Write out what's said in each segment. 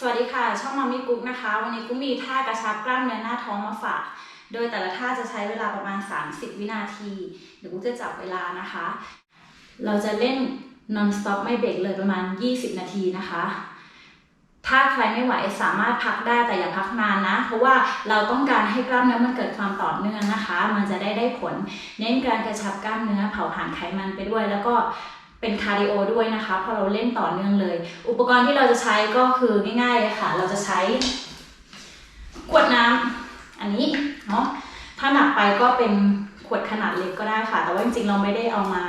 สวัสดีค่ะ ช่องมามิกุ๊กนะคะ วันนี้กุ๊กมีท่ากระชับกล้ามเนื้อหน้าท้องมาฝาก โดยแต่ละท่าจะใช้เวลาประมาณ 30 วินาที เดี๋ยวกุ๊กจะจับเวลานะคะ เราจะเล่น non stop ไม่เบรกเลยประมาณ 20 นาทีนะคะ ถ้าใครไม่ไหวสามารถพักได้แต่อย่าพักนานนะ เพราะว่าเราต้องการให้กล้ามเนื้อมันเกิดความต่อเนื่องนะคะ มันจะได้ได้ผล เน้นการกระชับกล้ามเนื้อเผาผลาญไขมันไปด้วย แล้วก็ เป็นคาร์ดิโอด้วยนะคะเพราะเราเล่นต่อเนื่องเลย อุปกรณ์ที่เราจะใช้ก็คือง่ายๆเลยค่ะ เราจะใช้ขวดน้ำอันนี้เนาะถ้าหนักไปก็เป็นขวดขนาดเล็กก็ได้ค่ะ แต่ว่าจริงๆเราไม่ได้เอามา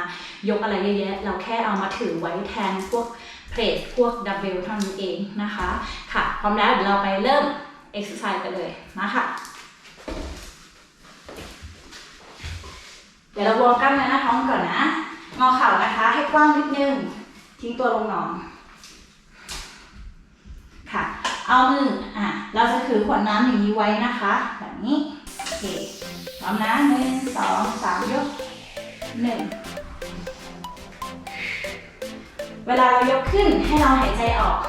ยกอะไรเยอะแยะเราแค่เอามาถือไว้แทนพวกเพลทพวกดัมเบลเท่านั้นเองนะคะ ค่ะ พร้อมแล้วเดี๋ยวเราไปเริ่มเอ็กซ์ไซส์กันเลยมาค่ะ เดี๋ยวเราวอร์มกล้ามเนื้อหน้าท้องก่อนนะ งอเข่านะคะ ให้กว้างนิดนึง ทิ้งตัวลงนอน ค่ะ เอามือ อะ เราจะถือขวดน้ำอย่างนี้ไว้นะคะ แบบนี้ โอเค พร้อมนะหนึ่งสองสามยกหนึ่งเวลาเรายกขึ้นให้เราหายใจออก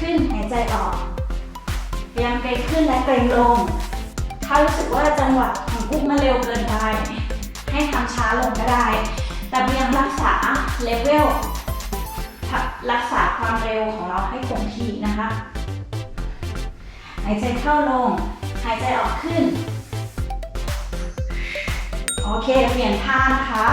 ขึ้นหายใจออก พยายามเกรงขึ้นและเกรงลง ถ้ารู้สึกว่าจังหวะของกุ๊กมันเร็วเกินไป ให้ทำช้าลงก็ได้ แต่พยายามรักษาเลเวลรักษาความเร็วของเราให้คงที่นะคะ หายใจเข้าลง หายใจออกขึ้น โอเคเปลี่ยนท่านะคะ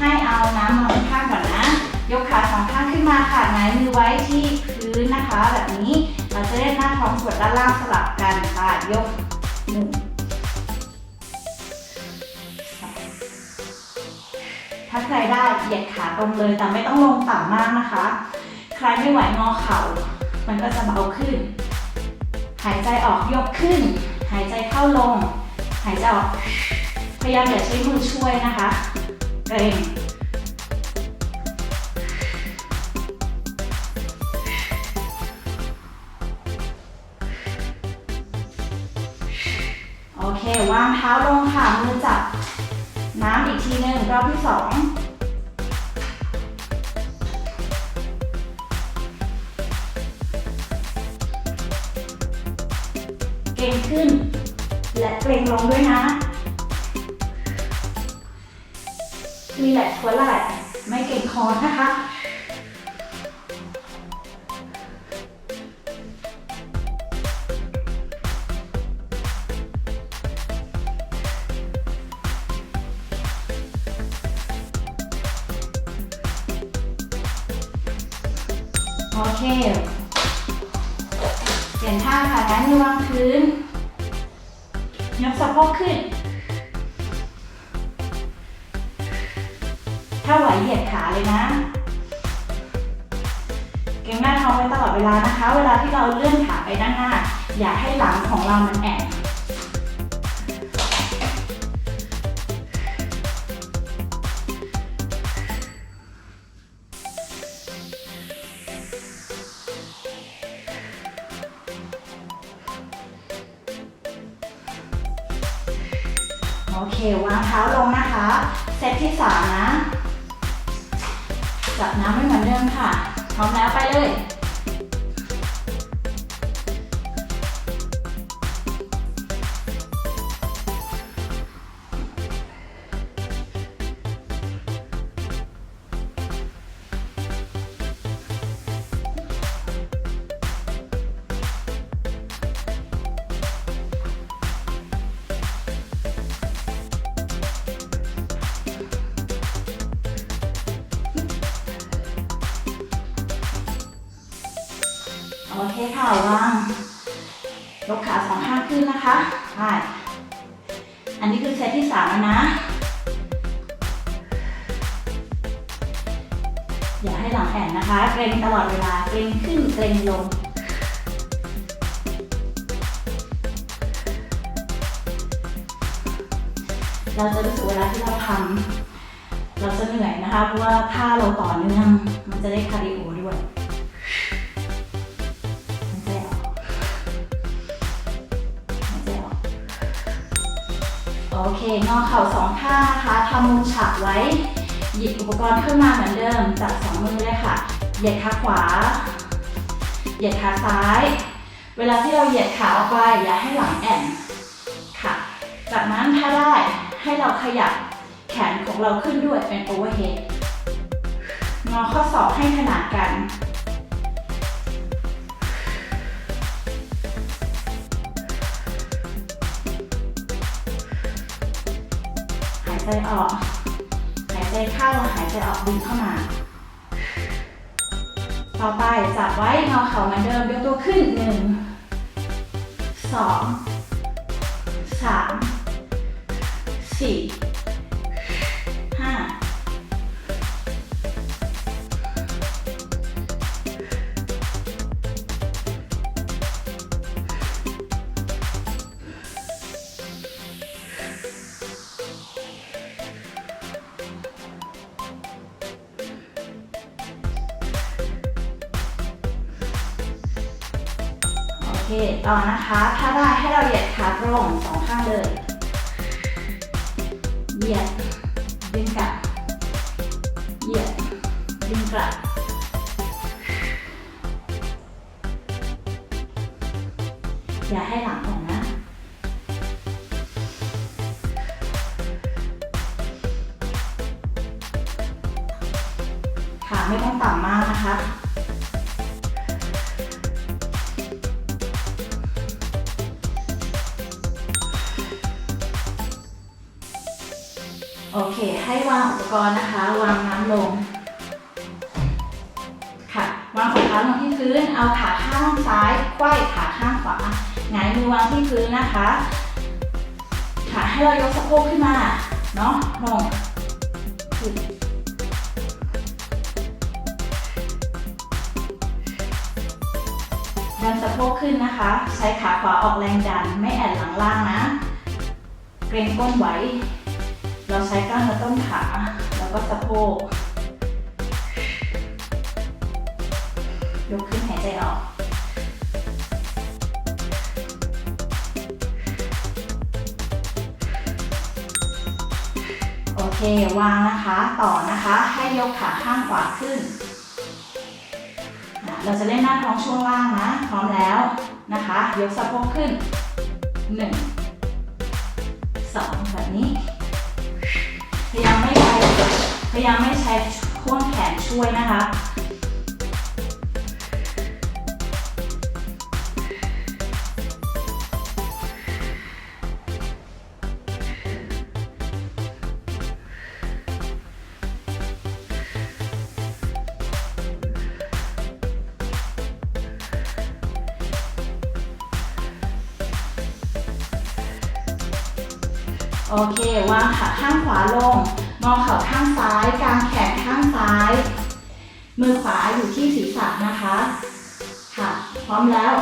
ให้เอาน้ำมาข้างก่อนนะ ยกขาสองข้างขึ้นมาค่ะหงายมือไว้ที่พื้นนะคะ แบบนี้เราจะได้หน้าท้องส่วนด้านล่างสลับกันค่ะ ยกหนึ่ง ถ้าใครได้เหยียดขาตรงเลยแต่ไม่ต้องลงต่ำมากนะคะ ใครไม่ไหวงอเข่า มันก็จะเบาขึ้น หายใจออกยกขึ้น หายใจเข้าลง หายใจออก พยายามอย่าใช้มือช่วยนะคะเกรงโอเค วางเท้าลงค่ะ มือจับ น้ำอีกทีหนึ่งรอบที่สองเกรงขึ้น และเกรงลงด้วยนะรีแลกซ์หัวไหล่ไม่เกรงคอนะคะ โอเค เปลี่ยนท่าค่ะงั้นมือวางพื้น ยกสะโพกขึ้น ถ้าไหวเหยียดขาเลยนะ เก่งหน้าท้องไว้ตลอดเวลานะคะ เวลาที่เราเลื่อนขาไปด้านหน้า อย่าให้หลังของเรามันแอน โอเควางเท้าลงนะคะ เซตที่สามนะ จับน้ำไม่เหมือนเดิมค่ะ พร้อมแล้วไปเลย เคค่ะวางยกขาสองข้างขึ้นนะคะไปอันนี้คือเซตที่สามแล้วนะ อย่าให้หลังแอนนะคะเกรงตลอดเวลาเกรงขึ้นเกรงลงเราจะรู้สึกเวลาที่เราทำเราจะเหนื่อยนะคะ เพราะว่าถ้าเราต่อเนื่องมันจะได้คาร์ดิโอ โอเค งอเข่าสองข้างนะคะทำมุมฉากไว้ หยิบอุปกรณ์ขึ้นมาเหมือนเดิม จับสองมือเลยค่ะ เหยียดขาขวา เหยียดขาซ้าย เวลาที่เราเหยียดขาออกไป อย่าให้หลังแอนค่ะ จากนั้นถ้าได้ให้เราขยับแขนของเราขึ้นด้วยเป็นโอเวอร์เฮดงอข้อศอกให้ขนานกัน ใจออก หายใจเข้าหายใจออกดึงเข้ามา ต่อไปจับไว้งอเข่าเหมือนเดิมยกตัวขึ้นหนึ่งสองสามสี่ เคต่อนะคะถ้าได้ให้เราเหยียดขาตรงสองข้างเลย เหยียดดึงกลับ เหยียดดึงกลับอย่าให้หลังออกนะ ขาไม่ต้องต่ำมากนะคะ โอเค ให้วางอุปกรณ์นะคะ วางน้ำลง ค่ะวางของเท้าลงที่พื้น เอาขาข้างซ้ายไขว้ขาข้างขวาหงายมือวางที่พื้นนะคะ ค่ะให้เรายกสะโพกขึ้นมา เนาะลงขึ้นดันสะโพกขึ้นนะคะ ใช้ขาขวาออกแรงดัน ไม่แอนหลังล่างนะ เกรงก้นไว้ เราใช้กล้ามเนื้อต้นขา แล้วก็สะโพก ยกขึ้นหายใจออกโอเควางนะคะต่อนะคะ ให้ยกขาข้างขวาขึ้น เราจะเล่นหน้าท้องช่วงล่างนะ พร้อมแล้วนะคะ ยกสะโพกขึ้น 1 2แบบนี้ พยายามไม่ใช้ช่วงแขนช่วยนะคะ โอเค วางขาข้างขวาลง งอเข่าข้างซ้าย กางแขนข้างซ้าย มือขวาอยู่ที่ศีรษะนะคะ ค่ะ พร้อมแล้ว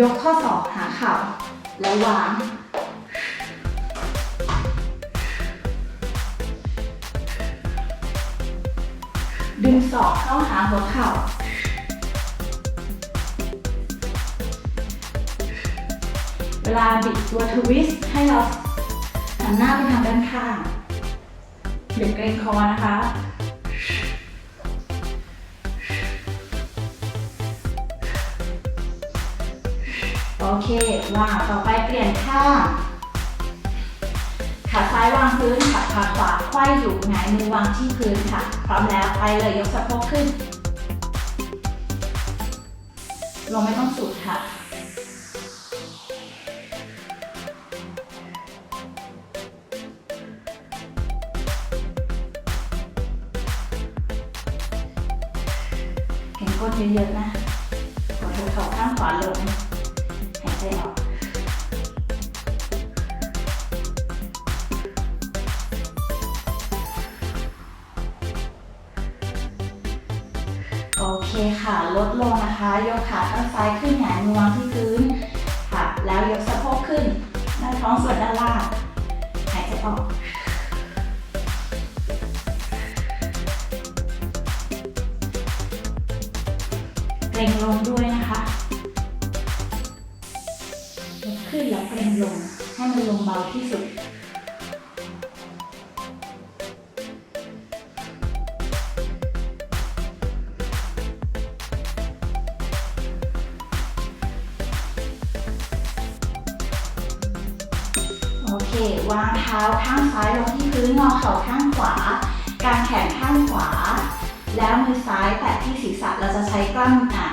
ยกข้อศอกหาเข่า แล้ววาง ดึงศอกเข้าหาหัวเข่าเวลาบิดตัวทวิสต์ให้เราหันหน้าไปทางด้านข้าง อย่าเกรงคอนะคะ โอเควางต่อไปเปลี่ยนข้างขาซ้ายวางพื้นขาขาขวาไขว้อยู่หงายมือวางที่พื้นค่ะ พร้อมแล้วไปเลยยกสะโพกขึ้น ลงไม่ต้องสุดค่ะ เยอะๆนะกดหัวเข่าข้างขวาลงหายใจออกโอเคค่ะ ลดลงนะคะ ยกขาข้างซ้ายขึ้นหงายมือวางที่พื้นค่ะ แล้วยกสะโพกขึ้นหน้าท้องส่วนด้านล่างหายใจออก เร่งลงด้วยนะคะยกขึ้นแล้วเร่งลง ให้มันลงเบาที่สุดโอเควางเท้าข้างซ้ายลงที่พื้นงอเข่าข้างขวา กางแขนข้างขวา แล้วมือซ้ายแตะที่ศีรษะเราจะใช้กล้ามอะ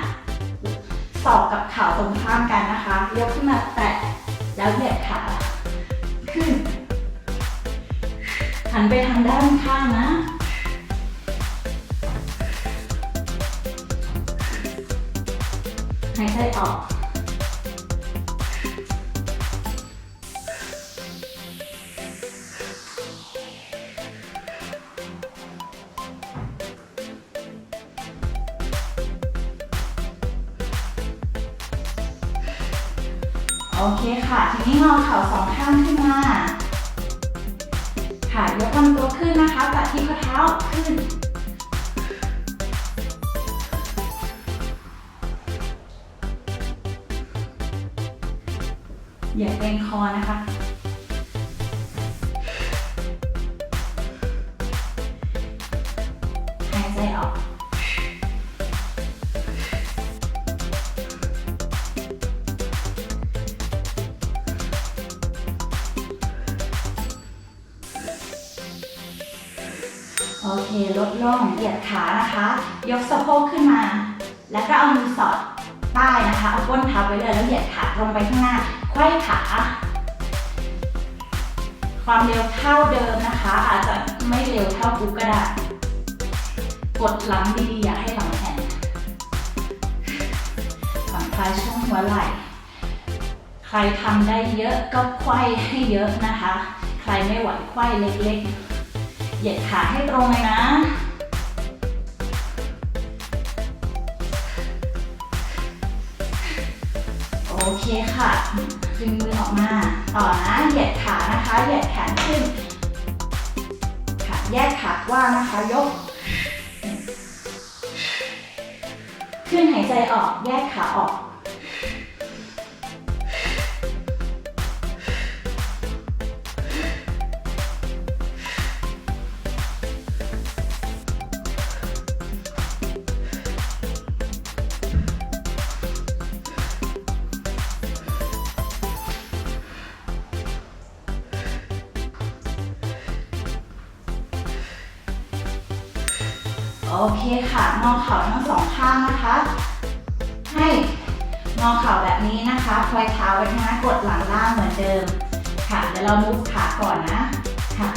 ศอบกับเข่าตรงข้ามกันนะคะ ยกขึ้นมาแตะแล้วเหยียดขาขึ้น หันไปทางด้านข้างนะหายใจออก โอเคค่ะ ทีนี้งอเข่าสองข้างขึ้นมา ค่ะยกลำตัวขึ้นนะคะตัดที่ข้อเท้าขึ้น อย่าเกรงคอนะคะ หายใจออก ดลงเหยียดขานะคะ ยกสะโพกขึ้นมา แล้วก็เอามือสอดใต้นะคะ เอาก้นทับไว้เลยแล้วเหยียดขาลงไปข้างหน้าไขว้ขา ความเร็วเท่าเดิมนะคะ อาจจะไม่เร็วเท่ากุ๊กก็ได้กดหลังดีๆอย่าให้หลังแอนผ่อนคลายช่วงหัวไหล่ ใครทำได้เยอะก็ไขว้ให้เยอะนะคะ ใครไม่ไหวไขว้เล็กๆ เหยียดขาให้ตรงเลยนะโอเคค่ะ ดึงมือออกมา ต่อนะ เหยียดขานะคะ เหยียดแขนขึ้น ค่ะ แยกขากว้างนะคะ ยก ขึ้นหายใจออก แยกขาออก โอเคค่ะงอเข่าทั้งสองข้างนะคะ ให้งอเข่าแบบนี้นะคะคอยเท้าไว้น้ากดหลังล่างเหมือนเดิม ค่ะเดี๋ยวเรามุกขาก่อนนะค่ะ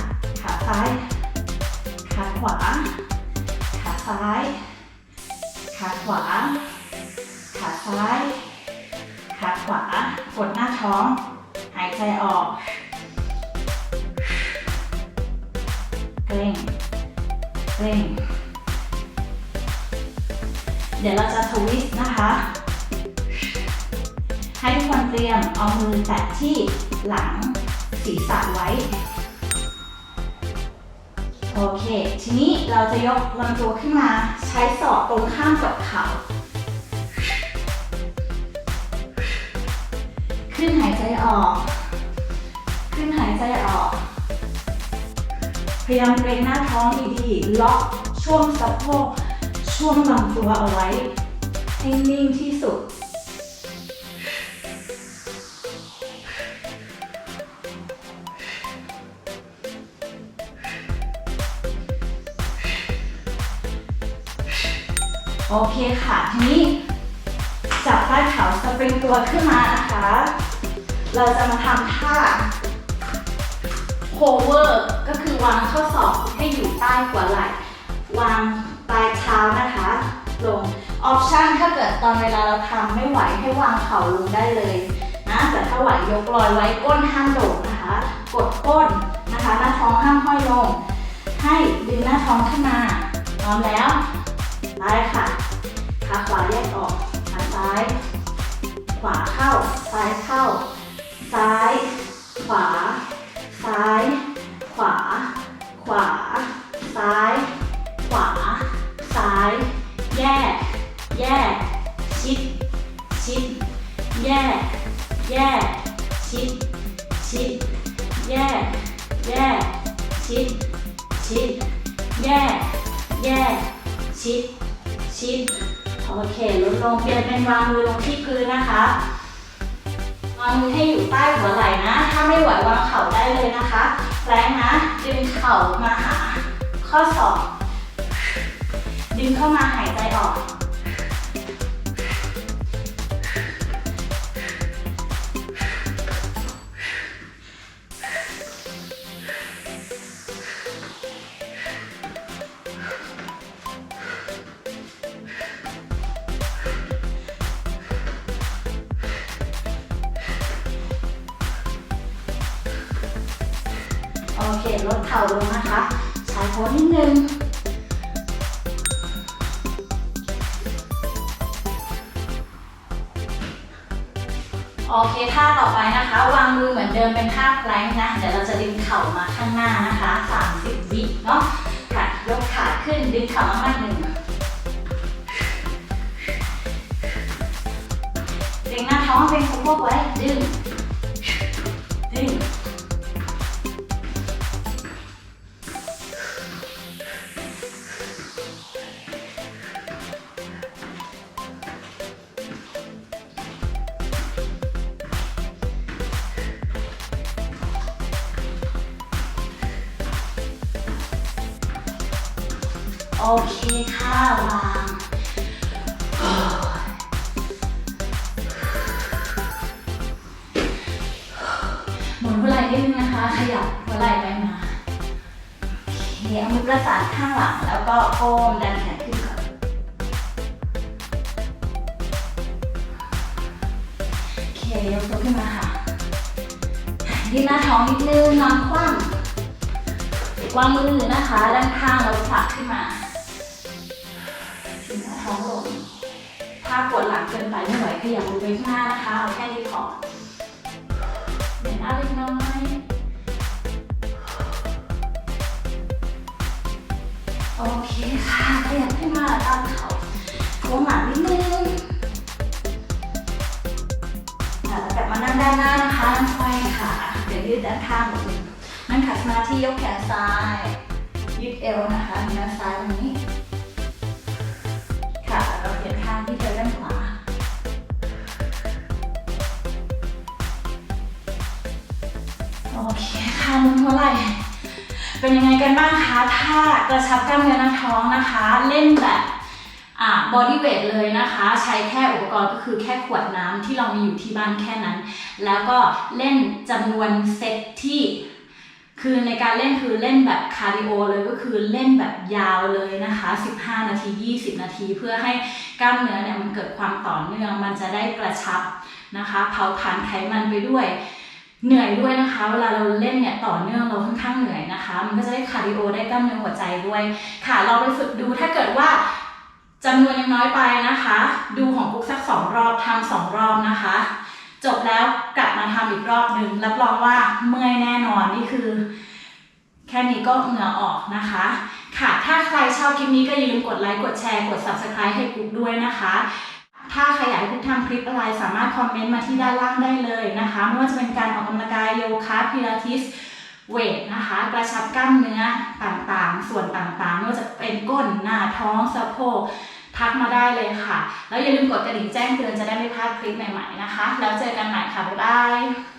ขาซ้ายขาขวา ขาซ้าย ขาขวา ขาซ้าย ขาขวา กดหน้าท้อง หายใจออกเกร็งเกร็ง เดี๋ยวเราจะทวิสต์นะคะ ให้ทุกคนเตรียมเอามือแตะที่หลังศีรษะไว้ โอเค ทีนี้เราจะยกลำตัวขึ้นมาใช้ศอกตรงข้ามกับเข่าขึ้นหายใจออก ขึ้นหายใจออก พยายามเกรงหน้าท้องดีๆ ล็อกช่วงสะโพก ช่วงลำตัวเอาไว้ให้นิ่งที่สุด โอเคค่ะทีนี้จับใต้เขาสปริงตัวขึ้นมานะคะ เราจะมาทำท่าโคเวอร์ก็คือวางข้อศอกให้อยู่ใต้หัวไหล่วาง ปลายเท้านะคะ ลงออปชันถ้าเกิดตอนเวลาเราทำไม่ไหวให้วางเข่าลงได้เลยนะแต่ถ้าไหวยกลอยไว้ก้นห้ามโด่งนะคะ กดก้นนะคะหน้าท้องห้ามห้อยลง ให้ดึงหน้าท้องขึ้นมาพร้อมแล้วไปค่ะขาขวาแยกออกขาซ้าย ขวาเข้า ซ้ายเข้า ซ้าย ขวา ซ้าย ขวา ขวา ซ้าย ขวา ซ้าย แยก แยก ชิด ชิด แยก แยก ชิด ชิด แยก แยก ชิด ชิด แยก แยก ชิด ชิด โอเคลดลงเปลี่ยนเป็นวางมือลงที่พื้นนะคะวางมือให้อยู่ใต้หัวไหล่นะ ถ้าไม่ไหววางเข่าได้เลยนะคะ แรงนะ ดึงเข่ามาหา ข้อศอก ดึงเข้ามาหายใจออก โอเค ลดเข่าลงนะคะ ใช้โพสนิดนึง เคท่าต่อไปนะคะ วางมือเหมือนเดิมเป็นท่าแพลงก์นะ เดี๋ยวเราจะดึงเข่ามาข้างหน้านะคะ 30 วิเนาะค่ะยกขาขึ้นดึงเข่ามามากหนึ่งดึงหน้าท้องเป็นสะโพกไว้ดึง ขยับหัวไหล่ไปมาโอเคเอามือประสานข้างหลังแล้วก็โค้งดันแขนขึ้นก่อนโอเคยกตัวขึ้นมาค่ะยืดหน้าท้องนิดนึงนอนคว่ำวางมือนะคะ ด้านข้างแล้วผลักขึ้นมาถึงหน้าท้องลงถ้าปวดหลังเกินไปไม่ไหวขยับมือไปข้างหน้านะคะเอาแค่นี้พอเดี๋ย โอเคค่ะขยับขึ้นมาตามเขาโค้งหลังนิดนึงอะแล้วกลับมานั่งด้านหน้านะคะนั่งไขว้ขาเดี๋ยวยืดด้านข้างหมดเลยนั่งขัดสมาธิยกแขนซ้าย ยืดเอวนะคะเนื้อซ้ายตรงนี้ ค่ะเราเปลี่ยนข้างที่เจอด้านขวาโอเคค่ะมุนหัวไหล่ เป็นยังไงกันบ้างคะถ้ากระชับกล้ามเนื้อหน้าท้องนะคะ เล่นแบบอ่าบอดี้เวทเลยนะคะ ใช้แค่อุปกรณ์ก็คือแค่ขวดน้ำที่เรามีอยู่ที่บ้านแค่นั้น แล้วก็เล่นจำนวนเซตที่ คือในการเล่นคือเล่นแบบคาร์ดิโอเลยก็คือเล่นแบบยาวเลยนะคะ 15 นาที 20 นาที เพื่อให้กล้ามเนื้อเนี่ยมันเกิดความต่อเนื่องมันจะได้กระชับนะคะ เผาผลาญไขมันไปด้วย เหนื่อยด้วยนะคะ เวลาเราเล่นเนี่ยต่อเนื่องเราค่อนข้างเหนื่อยนะคะ มันก็จะได้คาร์ดิโอได้กล้ามเนื้อหัวใจด้วย ค่ะเราไปฝึกดูถ้าเกิดว่าจำนวนยังน้อยไปนะคะ ดูของกุ๊กสักสองรอบทำสองรอบนะคะ จบแล้วกลับมาทำอีกรอบหนึ่งรับรองว่าเมื่อยแน่นอนนี่คือ แค่นี้ก็เหงื่อออกนะคะ ค่ะถ้าใครชอบคลิปนี้ก็อย่าลืมกดไลค์กดแชร์กด subscribe ให้กุ๊กด้วยนะคะ ถ้าใครอยากให้พิกทำคลิปอะไรสามารถคอมเมนต์มาที่ด้านล่างได้เลยนะคะ ไม่ว่าจะเป็นการออกกำลังกายโยคะพิลาทิสเวทนะคะ กระชับกล้ามเนื้อต่างๆ ส่วนต่างๆไม่ว่าจะเป็นก้นหน้าท้องสะโพกทักมาได้เลยค่ะ แล้วอย่าลืมกดกระดิ่งแจ้งเตือนจะได้ไม่พลาดคลิปใหม่ๆนะคะ แล้วเจอกันใหม่ค่ะ บ๊ายบาย